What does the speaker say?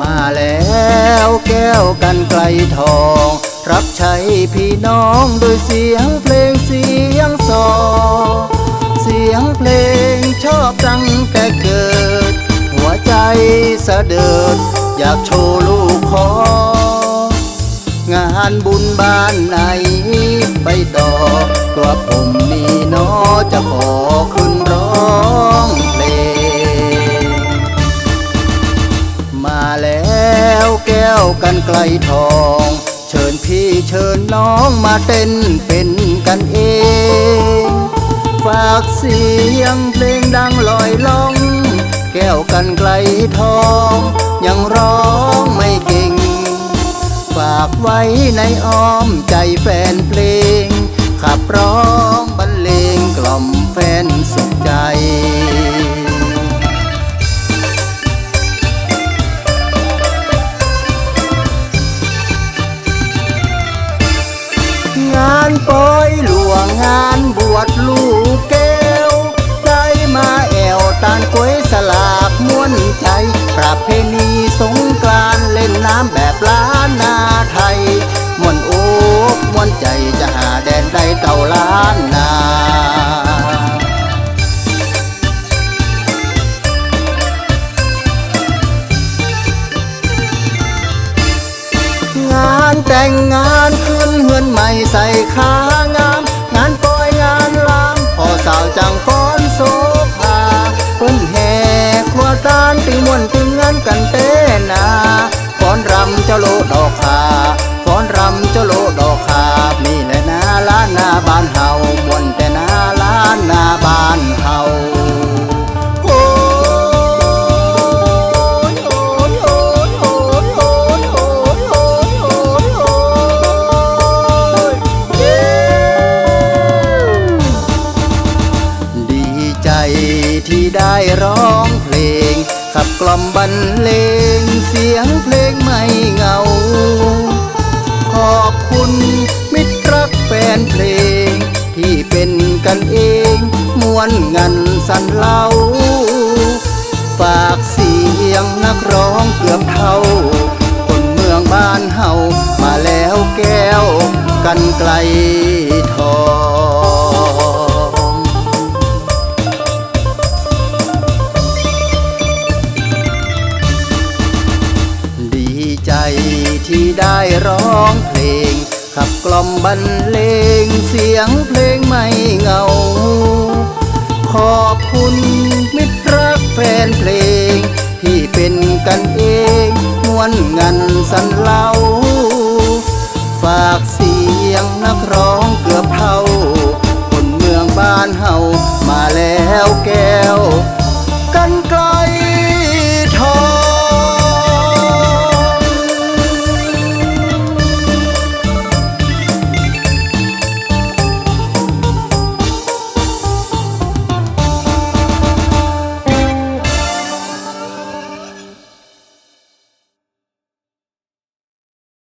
มาแล้วแก้วกันไกลทอง รับใช้พี่น้องโดยเสียงเพลงเสียงซอเสียงเพลงชอบตั้งแต่เกิด หัวใจสะเดิด อยากโชว์ลูกคองานบุญบ้านไหนไปต่อตัวผมนี่นอจะขอขึ้นร้องเพลง มาแล้วแก้วกันไกลทอง พี่เชิญน้องมาเต้นเป็นกันเอง ฝากเสียงเพลงดังลอยล่อง แก้วกันไกลทอง ยังร้องไม่เก่ง ฝากไว้ในอ้อมใจแฟนเพลงขับร้อง วนใจจะหาแดนใดเต่าล้านนางานแต่งงานขึ้นเฮือนใหม่ใส่ขางาม งานปล่อยงานลามพอสาวจังฟ้อนโซภาเพิ่นแห่ครัวตานติมวนติงงานกันเต้ ร้องเพลง ขับกล่อมบรรเลง เสียงเพลงไม่เงา ขอบคุณมิตรรักแฟนเพลง ที่เป็นกันเองมวนงันสันเล่า ฝากเสียงนักร้องเกือบเท่า คนเมืองบ้านเฮามาแล้วแก้วกันไกล องเพลง ขับกล่อมบรรเลง เสียงเพลงไม่เงา ขอบคุณมิตรรักแฟนเพลง ที่เป็นกันเองมวนงันสันเล่า ฝากเสียงนักร้องเกือบเท่า คนเมืองบ้านเฮามาแล้วแก้ว กันกลา